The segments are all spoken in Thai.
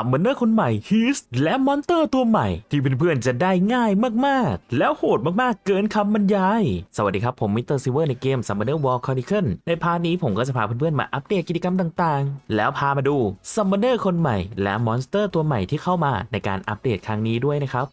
ซัมมอนเนอร์คนใหม่ฮีสและมอนเตอร์ตัวใหม่ ที่เพื่อนๆจะได้ง่ายมากๆ แล้วโหดมากๆเกินคำบรรยาย สวัสดีครับ ผมมิสเตอร์ซิเวอร์ในเกม Summoner War Chronicle ในพาร์ทนี้ผมก็จะพาเพื่อนๆมาอัปเดตกิจกรรมต่างๆ แล้วพามาดูซัมมอนเนอร์คนใหม่ และมอนสเตอร์ตัวใหม่ที่เข้ามาในการอัปเดตครั้งนี้ด้วยนะครับ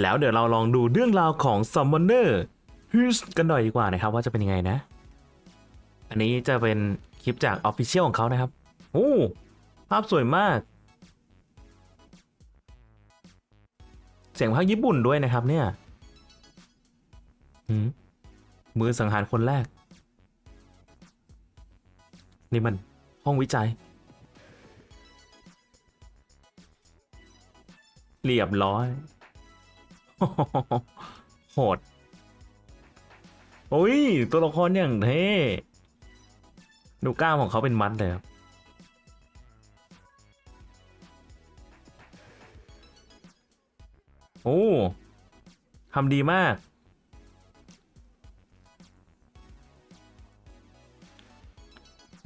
แล้วเดี๋ยวเราลองดูเรื่องราวของซัมมอนเนอร์ฮีสกันหน่อยดีกว่านะครับว่าจะเป็นยังไงนะ อันนี้จะเป็นคลิปจาก Official ของเขานะครับ โอ้ ภาพสวยมาก เสียงภาคญี่ปุ่นด้วยนะครับเนี่ยมมือสังหารคนแรก นี่มันห้องวิจัย เรียบร้อย โหด โอ้ย ตัวละครอย่างเท่ดูกล้ามของเขาเป็นมัดเลยครับ โอ้ทำดีมาก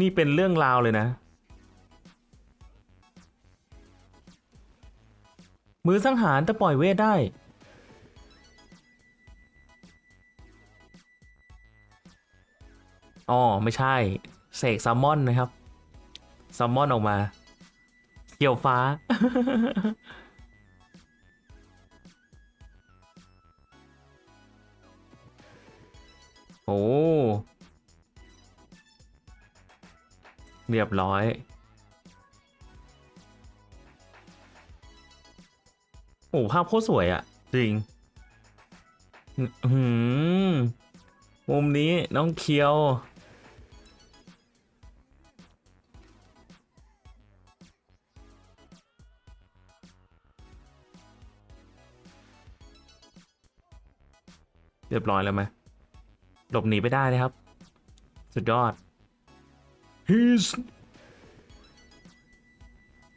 นี่เป็นเรื่องราวเลยนะ มือสังหารแต่ปล่อยเวทได้ อ๋อ ไม่ใช่ เสกซัมมอนนะครับซัมมอนออกมา เกี่ยวฟ้า เรียบร้อยโอ้ภาพโคตรสวยอะจริงหืมมุมนี้น้องเคียว เรียบร้อยแล้วไหมหลบหนีไปได้นะครับ สุดยอด He's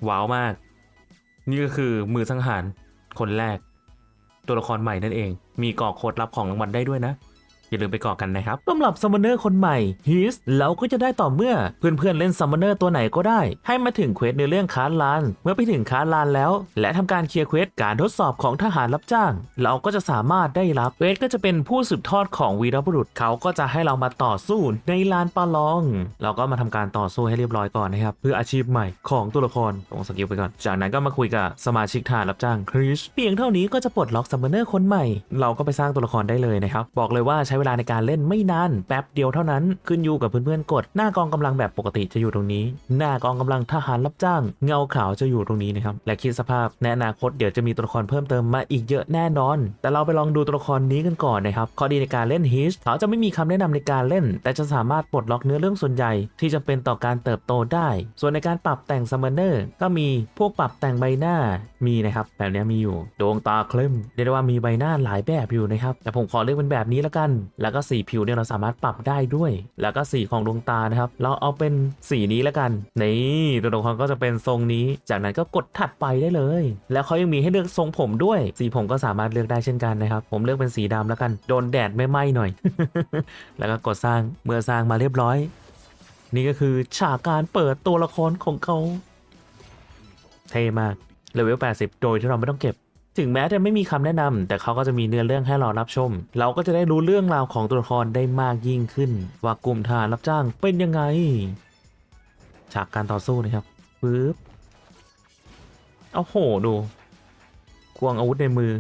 ว้าวมาก นี่ก็คือมือสังหารคนแรก ตัวละครใหม่นั่นเอง มีกรอกโค้ดลับของรางวัลได้ด้วยนะ อย่าลืมไปกรอกันนะครับสำหรับซัมมอนเนอร์คนใหม่ His เราก็จะได้ต่อเมื่อเพื่อนๆเล่นซัมมอนเนอร์ตัวไหนก็ได้ ให้มาถึงเควสในเรื่องคาร์ลาน เมื่อไปถึงคาร์ลานแล้ว และทำการเคลียร์เควสการทดสอบของทหารรับจ้าง เราก็จะสามารถได้รับเควสก็จะเป็นผู้สืบทอดของวีรบุรุษเขาก็จะให้เรามาต่อสู้ในลานประลอง เราก็มาทำการต่อสู้ให้เรียบร้อยก่อนนะครับเพื่ออาชีพใหม่ของตัวละครลงสกิลไปก่อน จากนั้นก็มาคุยกับสมาชิกทหารรับจ้างคริสเพียงเท่านี้ก็จะปลดล็อกซัมมอนเนอร์คนใหม่ เราก็ไปสร้างตัวละครได้เลยนะครับบอกเลยว่าใช้เววลาในการเล่นไม่นานแป๊บเดียวเท่านั้นขึ้นอยู่กับเพื่อนๆกด หน้ากองกำลังแบบปกติจะอยู่ตรงนี้ หน้ากองกำลังทหารรับจ้าง เงาขาวจะอยู่ตรงนี้นะครับและคิดสภาพในอนาคตเดี๋ยวจะมีตัวละครเพิ่มเติมมาอีกเยอะแน่นอน แต่เราไปลองดูตัวละครนี้กันก่อนนะครับข้อดีในการเล่นฮิชเขาจะไม่มีคำแนะนำในการเล่น แต่จะสามารถปลดล็อกเนื้อเรื่องส่วนใหญ่ ที่จำเป็นต่อการเติบโตได้ ส่วนในการปรับแต่งซัมเมอนเนอร์ก็มีพวกปรับแต่งใบหน้ามีนะครับแบบนี้มีอยู่ดวงตาเคลิ้มเรียกได้ว่ามีใบหน้าหลายแบบอยู่นะครับแต่ผมขอเลือกเป็นแบบนี้แล้วกันแล้วก็สีผิวเนี่ยเราสามารถปรับได้ด้วย แล้วก็สีของดวงตานะครับ เราเอาเป็นสีนี้แล้วกัน นี่ตัวละครก็จะเป็นทรงนี้ จากนั้นก็กดถัดไปได้เลย แล้วเขายังมีให้เลือกทรงผมด้วย สีผมก็สามารถเลือกได้เช่นกันนะครับ ผมเลือกเป็นสีดำแล้วกัน โดนแดดไม่ไหม้หน่อย แล้วก็กดสร้าง เมื่อสร้างมาเรียบร้อย นี่ก็คือฉากการเปิดตัวละครของเขา เท่มากเลเวล 80 โดยที่เราไม่ต้องเก็บ ถึงแม้จะไม่มีคำแนะนำแต่เขาก็จะมีเนื้อเรื่องให้เรารับชม เราก็จะได้รู้เรื่องราวของตัวละครได้มากยิ่งขึ้น ว่ากลุ่มทหารรับจ้างเป็นยังไง ฉากการต่อสู้นะครับปึ๊บเอาโหดูควงอาวุธในมือ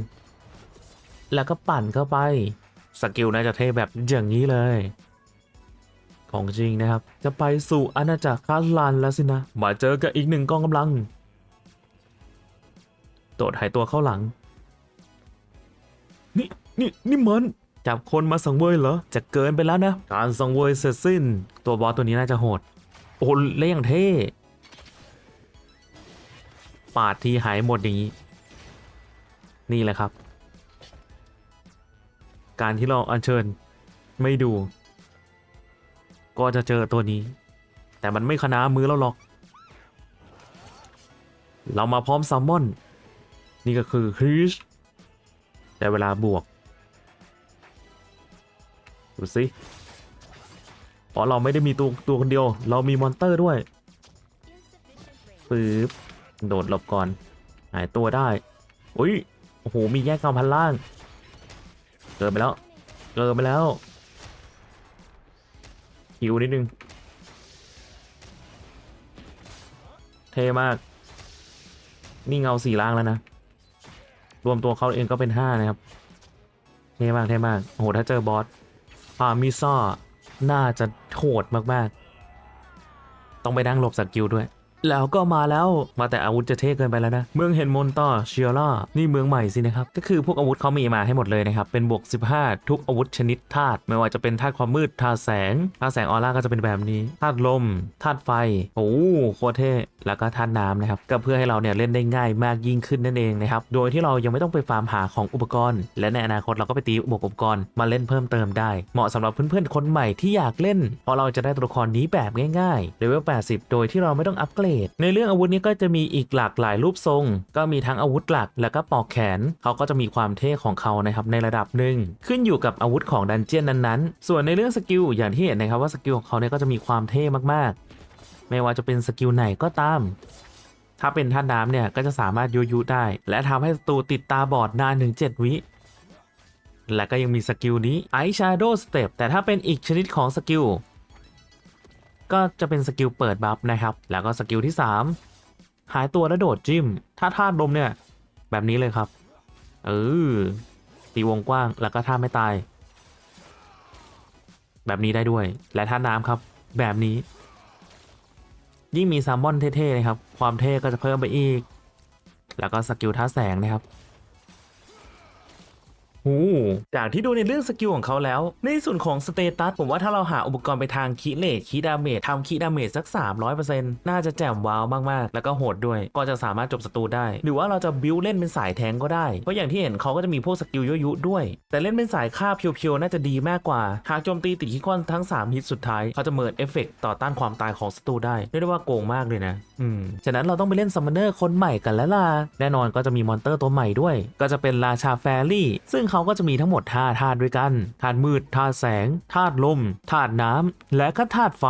แล้วก็ปั่นเข้าไป สกิลน่าจะเทแบบอย่างนี้เลย ของจริงนะครับ จะไปสู่อาณาจักรคาสลานแล้วสินะ มาเจอกับอีกหนึ่งกองกำลัง โดดหายตัวเข้าหลัง นี่นี่นี่มันจับคนมาสังเวยเหรอ จะเกินไปแล้วนะ การสังเวยเสร็จสิ้น ตัวบอสตัวนี้น่าจะโหด โอ้เล่อย่างเท่ ปาดทีหายหมดอย่างนี้ นี่แหละครับ การที่เราอัญเชิญไม่ดู ก็จะเจอตัวนี้ แต่มันไม่ขนามือเราหรอก เรามาพร้อมซัมมอน นี่ก็คือคริสแต่เวลาบวก ดูสิเพราะเราไม่ได้มีตัวตัวคนเดียว เรามีมอนเตอร์ด้วยปึ๊บโดดหลบก่อน หายตัวได้อุ้ยโอ้โห มีแยกเงาพันล่าง เกินไปแล้ว เกินไปแล้วหิวนิดนึง เท่มาก นี่เงาสี่ล่างแล้วนะ รวมตัวเขาเองก็เป็นห้านะครับเท่มากเท่มากโอ้โหถ้าเจอบอสพามิซ่าน่าจะโหดมากๆ ต้องไปนั่งหลบสกิลด้วย แล้วก็มาแล้วมาแต่อาวุธจะเท่เกินไปแล้วนะ เมืองเห็นมอนต่อเชียร่านี่เมืองใหม่สินะครับ ก็คือพวกอาวุธเขามีมาให้หมดเลยนะครับ เป็นบวก 15 ทุกอาวุธชนิดธาตุไม่ว่าจะเป็นธาตุความมืดธาตุแสงธาตุแสงออร่าก็จะเป็นแบบนี้ธาตุลมธาตุไฟโอ้โหโคตรเท่ แล้วก็ธาตุน้ำนะครับก็เพื่อให้เราเนี่ยเล่นได้ง่ายมากยิ่งขึ้นนั่นเองนะครับโดยที่เรายังไม่ต้องไปฟาร์มหาของอุปกรณ์ และในอนาคตเราก็ไปตีอุปกรณ์มาเล่นเพิ่มเติมได้ เหมาะสำหรับเพื่อนๆคนใหม่ที่อยากเล่น เพราะเราจะได้ตัวละครนี้แบบง่ายๆเลเวล80 โดยที่เราไม่ต้องอัปเกรด ในเรื่องอาวุธนี้ก็จะมีอีกหลากหลายรูปทรง ก็มีทั้งอาวุธหลักแล้วก็ปอกแขน เขาก็จะมีความเท่ของเขานะครับในระดับหนึ่งขึ้นอยู่กับอาวุธของดันเจียนนั้นๆ ส่วนในเรื่องสกิลอย่างที่เห็นนะครับว่าสกิลของเขาเนี่ยก็จะมีความเท่มากๆ ไม่ว่าจะเป็นสกิลไหนก็ตาม ถ้าเป็นท่าน้ำเนี่ยก็จะสามารถยุยุได้ และทำให้ศัตรูติดตาบอดนานถึง 7 วิและก็ยังมีสกิลนี้ Ice Shadow Step แต่ถ้าเป็นอีกชนิดของสกิลก็จะเป็นสกิลเปิดบัฟนะครับ แล้วก็สกิลที่ 3 หายตัวแล้วโดดจิ้ม ถ้าธาลมเนี่ย แบบนี้เลยครับ เออตีวงกว้างแล้วก็ท่าไม่ตาย แบบนี้ได้ด้วย และท่าน้ำครับ แบบนี้ ยิ่งมีแซลมอนเท่ๆนะครับ ความเท่ก็จะเพิ่มไปอีก แล้วก็สกิลท่าแสงนะครับ จากที่ดูในเรื่องสกิลของเขาแล้ว ในส่วนของสเตตัสผมว่าถ้าเราหาอุปกรณ์ไปทางคีเลทคีดาเมจทำคีดาเมจสัก 300%น่าจะแจ่มว้าวมากๆ แล้วก็โหดด้วย ก็จะสามารถจบศัตรูได้ หรือว่าเราจะบิวเล่นเป็นสายแทงก็ได้ เพราะอย่างที่เห็นเขาก็จะมีพวกสกิลยุๆด้วย แต่เล่นเป็นสายฆ่าเพียวๆน่าจะดีมากกว่า หากโจมตีติดคิคอนทั้ง 3 ฮิตสุดท้ายเขาจะเมิดเอฟเฟกต่อต้านความตายของศัตรูได้เรียกได้ว่าโกงมากเลยนะ อืม ฉะนั้นเราต้องไปเล่นซัมมอนเนอร์คนใหม่กันแล้วล่ะ แน่นอนก็จะมีมอนเตอร์ตัวใหม่ด้วย ก็จะเป็นราชาแฟรี่ ซึ่งเขาก็จะมีทั้งหมด5ธาตุด้วยกันธาตุมืดธาตุแสงธาตุลมธาตุน้ำและก็ธาตุไฟ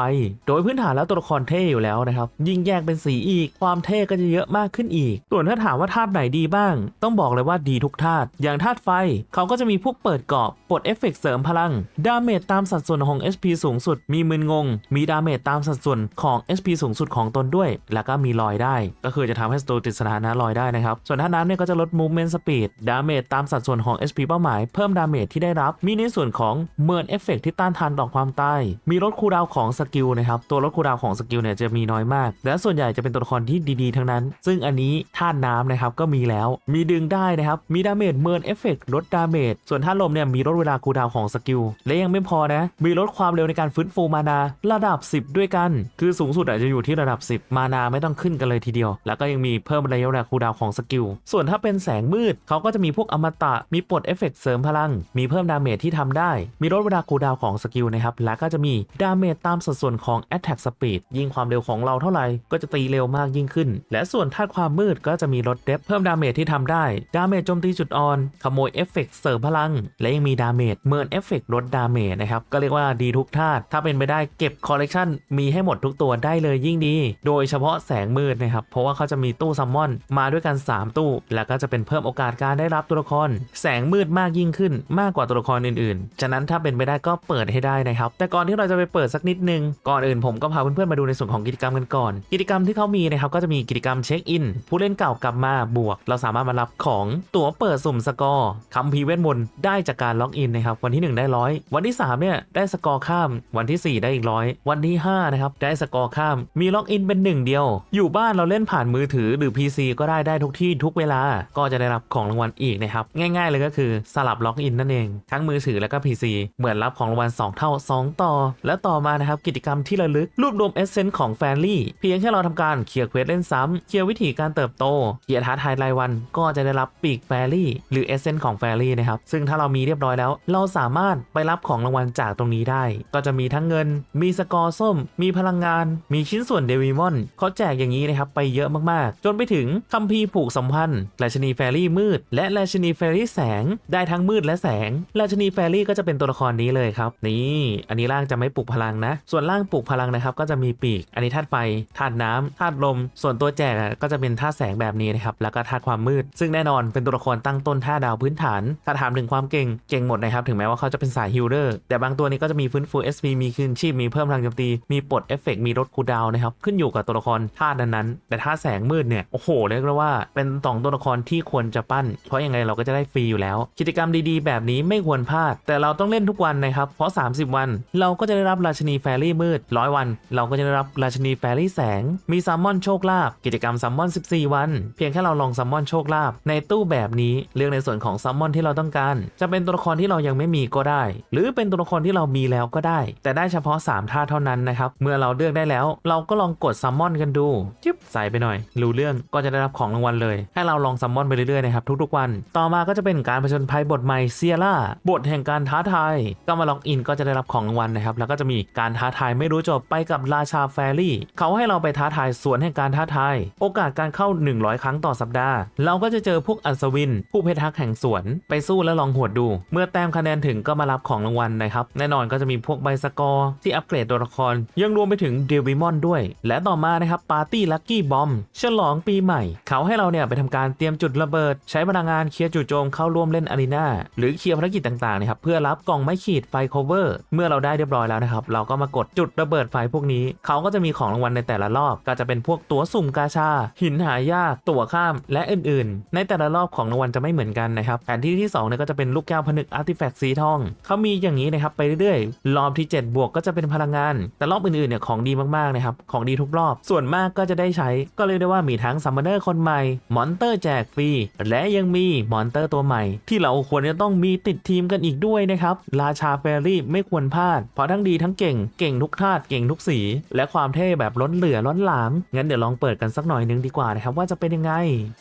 โดยพื้นฐานแล้วตัวละครเท่อยู่แล้วนะครับ ยิ่งแยกเป็นสีอีก ความเท่ก็จะเยอะมากขึ้นอีก ส่วนถ้าถามว่าธาตุไหนดีบ้าง ต้องบอกเลยว่าดีทุกธาตุอย่างธาตุไฟ เขาก็จะมีพวกเปิดเกราะปลดเอฟเฟกต์เสริมพลัง ดาเมจตามสัดส่วนของ SP สูงสุด มีมึนงง มีดาเมจตามสัดส่วนของ SP สูงสุดของตนด้วย แล้วก็มีลอยได้ ก็คือจะทำให้ศัตรูติดสถานะลอยได้นะครับส่วนท่าน้ำเนี่ยก็จะลด movement speed ดาเมจตามสัดส่วนของ SP เป้าหมายเพิ่มดาเมจที่ได้รับ มีในส่วนของเมินเอฟเฟกที่ต้านทานต่อความตาย มีลดคูดาวของสกิลนะครับ ตัวลดคูดาวของสกิลเนี่ยจะมีน้อยมาก และส่วนใหญ่จะเป็นตัวละครที่ดีๆ ทั้งนั้น ซึ่งอันนี้ท่าน้ำนะครับก็มีแล้ว มีดึงได้นะครับ มีดาเมจเมินเอฟเฟกลดดาเมจ ส่วนท่าลมเนี่ยมีลดเวลาคูดาวของสกิล และยังไม่พอนะ มีลดความเร็วในการฟื้นฟูมานาระดับ 10 ด้วยกัน คือสูงสุดอาจจะอยู่ที่ระดับ 10 มานาไม่ต้องขึ้นกันเลยทีเดียว แล้วก็ยังมีเพิ่มระยะเวลาคูดาวของสกิล ส่วนถ้าเป็นแสงมืดเขาก็จะมีพวกอมตะ มีปลดเอฟเฟกเสริมพลัง มีเพิ่มดาเมจที่ทำได้ มีลดเวลาคูลดาวของสกิลนะครับ และก็จะมีดาเมจตามสัดส่วนของ Attack Speed ยิ่งความเร็วของเราเท่าไหร่ ก็จะตีเร็วมากยิ่งขึ้น และส่วนธาตุความมืดก็จะมีลดเดฟเพิ่มดาเมจที่ทำได้ ดาเมจโจมตีจุดอ่อน ขโมยเอฟเฟกเสริมพลัง และยังมีดาเมจเมินเอฟเฟกลดดาเมจนะครับ ก็เรียกว่าดีทุกธาตุ ถ้าเป็นไปได้เก็บคอลเลกชันมีให้หมดทุกตัวได้เลยยิ่งดี โดยเฉพาะแสงมืดนะครับ เพราะว่าเขาจะมีตู้ซัมมอนมาด้วยกัน 3 ตู้ แล้วก็จะเป็นเพิ่มโอกาสการได้รับตัวละคร แสงมืดมากยิ่งขึ้นมากกว่าตัวละครอื่นๆ ฉะนั้นถ้าเป็นไปได้ก็เปิดให้ได้นะครับ แต่ก่อนที่เราจะไปเปิดสักนิดนึง ก่อนอื่นผมก็พาเพื่อนๆมาดูในส่วนของกิจกรรมกันก่อน กิจกรรมที่เขามีนะครับก็จะมีกิจกรรมเช็คอิน ผู้เล่นเก่ากลับมาบวก เราสามารถมารับของตั๋วเปิดสุ่มสกอร์คัมภีเวทมนต์ได้จากการล็อกอินนะครับวันที่ 1 ได้ร้อยวันที่3เนี่ยได้สกอร์ข้าม วันที่ 4 ได้อีกร้อยวันที่5นะครับได้สกอร์ข้าม มีล็อกอินเป็นหนึ่งเดียว อยู่บ้านเราเล่นผ่านมือถือหรือ PC ก็ได้ได้ทุกที่ทุกเวลาก็จะได้รับของรางวัลอีกนะครับง่าย ๆ เลยก็คือสลับล็อกอินนั่นเอง ทั้งมือถือแล้วก็ PC เหมือนรับของรางวัล2เท่า 2 ต่อ และต่อมานะครับกิจกรรมที่ระลึกรวบรวมเอเซนต์ของแฟนลี่เพียงแค่เราทำการเคลียร์เควสเล่นซ้ำเคลียร์วิธีการเติบโตเคลียร์ท้าทายรายวัน ก็จะได้รับปีกแฟรี่หรือเอเซนต์ของแฟรี่นะครับซึ่งถ้าเรามีเรียบร้อยแล้ว เราสามารถไปรับของรางวัลจากตรงนี้ได้ ก็จะมีทั้งเงิน มีสกอร์ส้ม มีพลังงาน มีชิ้นส่วนเดวิมอนเขาแจกอย่างนี้นะครับไปเยอะมากๆ จนไปถึงคัมภีร์ผูกสัมพันธ์ราชนีแฟรี่มืด และราชนีแฟรี่แสงได้ทั้งมืดและแสง ราชนีแฟรี่ก็จะเป็นตัวละครนี้เลยครับ นี่ อันนี้ร่างจะไม่ปลุกพลังนะ ส่วนร่างปลุกพลังนะครับ ก็จะมีปีก อันนี้ธาตุไฟ ธาตุน้ำธาตุลม ส่วนตัวแจกก็จะเป็นธาตุแสงแบบนี้นะครับ แล้วก็ธาตุความมืด ซึ่งแน่นอนเป็นตัวละครตั้งต้นท่าดาวพื้นฐาน ถ้าถามถึงความเก่ง เก่งหมดนะครับ ถึงแม้ว่าเขาจะเป็นสายฮิลเลอร์ แต่บางตัวนี้ก็จะมีฟื้นฟู SP มีคืนชีพ มีเพิ่มพลังโจมตี มีปลดเอฟเฟกต์มีลดคูดาวน์นะครับ ขึ้นอยู่กับตัวละครธาตุนั้นๆแต่ธาตุแสงมืดเนี่ย โอ้โห เรียกได้ว่า เป็นสองตัวละครที่ควรจะปั้น เพราะยังไงเราก็จะได้ฟรีอยู่แล้วกิจกรรมดีๆ แบบนี้ไม่ควรพลาด แต่เราต้องเล่นทุกวันนะครับ เพราะ 30 วัน เราก็จะได้รับราชนีแฟรี่มืดร้อยวัน เราก็จะได้รับราชนีแฟรี่แสง มีซัมมอนโชคลาภกิจกรรมซัมมอน 14 วัน เพียงแค่เราลองซัมมอนโชคลาภในตู้แบบนี้เลือกในส่วนของซัมมอนที่เราต้องการ จะเป็นตัวละครที่เรายังไม่มีก็ได้ หรือเป็นตัวละครที่เรามีแล้วก็ได้ แต่ได้เฉพาะ 3 ท่าเท่านั้นนะครับเมื่อเราเลือกได้แล้ว เราก็ลองกดซัมมอนกันดูจึ๊บใส่ไปหน่อย รู้เรื่องก็จะได้รับของรางวัลเลย ให้เราลองซัมมอนไปเรื่อยๆนะครับทุกๆวัน ต่อมาก็จะเป็นการผจญภัยบทใหม่เซียร่าบทแห่งการท้าทาย ก็มาล็อกอินก็จะได้รับของรางวัลนะครับ แล้วก็จะมีการท้าทายไม่รู้จบไปกับราชาแฟรี่ เขาให้เราไปท้าทายสวนแห่งการท้าทาย โอกาสการเข้า 100 ครั้งต่อสัปดาห์ เราก็จะเจอพวกอัศวิน ผู้เพทักแห่งสวน ไปสู้และลองหวดดู เมื่อแต้มคะแนนถึงก็มารับของรางวัลนะครับ แน่นอนก็จะมีพวกใบสกอร์ที่อัปเกรดตัวละคร ยังรวมไปถึงเดวิมอนด้วย และต่อมานะครับปาร์ตี้ลัคกี้บอมฉลองปีใหม่ เขาให้เราเนี่ยไปทำการเตรียมจุดระเบิด ใช้พลังงานเคลียร์จู่โจมเข้าร่วมเล่นอารีนาหรือเคลียร์ภารกิจต่างๆนะครับเพื่อรับกล่องไม้ขีดไฟโคเวอร์เมื่อเราได้เรียบร้อยแล้วนะครับเราก็มากดจุดระเบิดไฟพวกนี้ เขาก็จะมีของรางวัลในแต่ละรอบ ก็จะเป็นพวกตั๋วสุ่มกาชา หินหายาก ตั๋วข้ามและอื่นๆ ในแต่ละรอบของรางวัลจะไม่เหมือนกันนะครับแผนที่ที่2เนี่ยก็จะเป็นลูกแก้วผนึกอาร์ติแฟกต์สีทองเขามีอย่างนี้นะครับไปเรื่อยๆรอบที่ 7 บวกก็จะเป็นพลังงาน แต่รอบอื่นๆเนี่ยของดีมากๆนะครับของดีทุกรอบ ส่วนมากก็จะได้ใช้ ก็เรียกได้ว่ามีทั้งซัมมอนเนอร์คนใหม่มอนเตอร์แจกฟรีและยังมีมอนเตอร์ตัวใหม่ที่เราควรจะต้องมีติดทีมกันอีกด้วยนะครับราชาแฟรี่ไม่ควรพลาด เพราะทั้งดีทั้งเก่งเก่งทุกธาตุเก่งทุกสี และความเท่แบบล้นเหลือล้นหลาม งั้นเดี๋ยวลองเปิดกันสักหน่อยนึงดีกว่านะครับว่าจะเป็นยังไง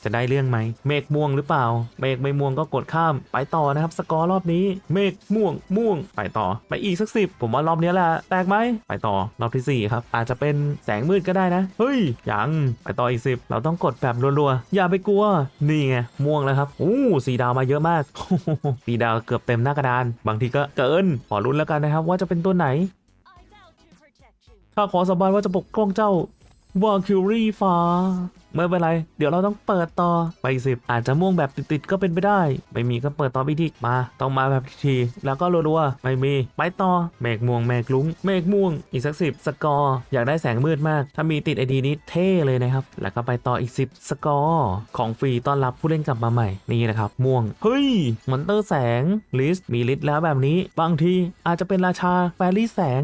จะได้เรื่องไหม เมฆม่วงหรือเปล่า เมฆไม่ม่วงก็กดข้ามไปต่อนะครับสกอร์รอบนี้ เมฆม่วงม่วงไปต่อ ไปอีกสักสิบผมว่ารอบนี้แหละแตกไหมไปต่อรอบที่สี่ครับอาจจะเป็นแสงมืดก็ได้นะเฮ้ยยังไปต่ออีกสิบเราต้องกดแบบรัวๆอย่าไปกลัวนี่ไงม่วงแล้วครับอู้สีดาวมาเยอะมากสีดาวเกือบเต็มหน้ากระดาน บางทีก็เกิน ขอรุ้นแล้วกันนะครับว่าจะเป็นตัวไหน I vow to protect you. ข้าขอสาบานว่าจะปกป้องเจ้า วาคิวรี่ฟ้าไม่เป็นไร เดี๋ยวเราต้องเปิดต่อไปสิบอาจจะม่วงแบบติดๆก็เป็นไปได้ ไม่มีก็เปิดต่อพิธีมา ต้องมาแบบทีแล้วก็รัวๆไม่มีไปต่อเมฆม่วงเมฆลุ้งเมฆม่วงอีกสักสิบสกอร์อยากได้แสงมืดมาก ถ้ามีติดไอดีนี้เท่เลยนะครับ แล้วก็ไปต่ออีก 10 สกอร์ของฟรีต้อนรับผู้เล่นกลับมาใหม่นี่นะครับม่วงเฮ้ยมอนเตอร์แสงลิสมีลิสแล้วแบบนี้ บางทีอาจจะเป็นราชาแฟรี่แสง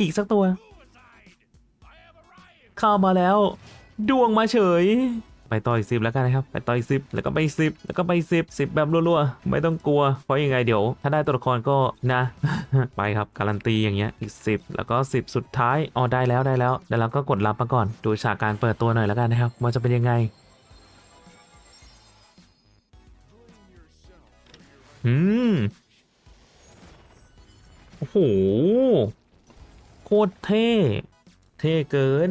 อีกสักตัว ข้ามาแล้ว ดวงมาเฉย ไปต่ออีกสิบแล้วกันนะครับ ไปต่ออีกสิบแล้วก็ไปสิบแล้วก็ไปสิบสิบแบบรัวๆ ไม่ต้องกลัว เพราะยังไงเดี๋ยว ถ้าได้ตัวละครก็นะ ไปครับ การันตีอย่างเงี้ย อีกสิบแล้วก็สิบสุดท้าย อ๋อได้แล้วได้แล้ว แล้วเราก็กดรับมาก่อน ดูฉากการเปิดตัวหน่อยแล้วกันนะครับว่าจะเป็นยังไงอืม โอ้โห โคตรเท่ เท่เกิน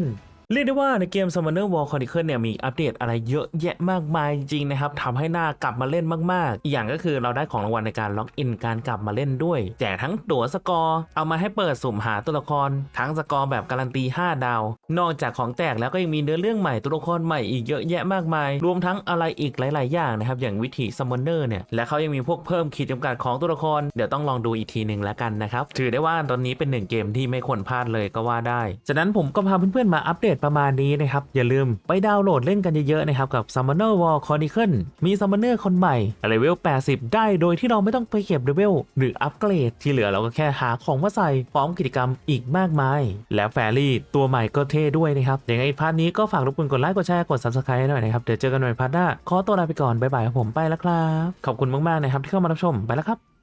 เรียกได้ว่าในเกม Summoner War Chronicle เนี่ยมีอัปเดตอะไรเยอะแยะมากมายจริงนะครับทำให้หน้ากลับมาเล่นมากๆ อีกอย่างก็คือเราได้ของรางวัลในการล็อกอินการกลับมาเล่นด้วย แจกทั้งตั๋วสกอร์ เอามาให้เปิดสุ่มหาตัวละคร ทั้งสกอร์แบบการันตี 5 ดาว นอกจากของแจกแล้วก็ยังมีเนื้อเรื่องใหม่ตัวละครใหม่อีกเยอะแยะมากมาย รวมทั้งอะไรอีกหลาย ๆ อย่างนะครับอย่างวิถี Summoner เนี่ยและเขายังมีพวกเพิ่มขีดจำกัดของตัวละครเดี๋ยวต้องลองดูอีกทีหนึ่งแล้วกันนะครับถือได้ว่าตอนนี้เป็นหนึ่งเกมที่ไม่ควรพลาดเลยก็ว่าได้ฉะนั้นผมก็พาเพื่อนๆมาอัปเดตประมาณนี้นะครับ อย่าลืมไปดาวน์โหลดเล่นกันเยอะๆนะครับ กับ Summoner War Chronicle มี Summoner คนใหม่เลเวล 80 ได้โดยที่เราไม่ต้องไปเก็บเลเวลหรืออัปเกรด ที่เหลือเราก็แค่หาของมาใส่พร้อมกิจกรรมอีกมากมาย แล้วแฟรี่ตัวใหม่ก็เท่ด้วยนะครับยังไงพาร์ทนี้ก็ฝากรบกวนกดไลค์กดแชร์กด Subscribe หน่อยนะครับ เดี๋ยวเจอกันใหม่พาร์ทหน้าขอตัวลาไปก่อนบ๊ายบายครับผมไปแล้วครับ ขอบคุณมากๆนะครับที่เข้ามารับชมไปแล้วครับ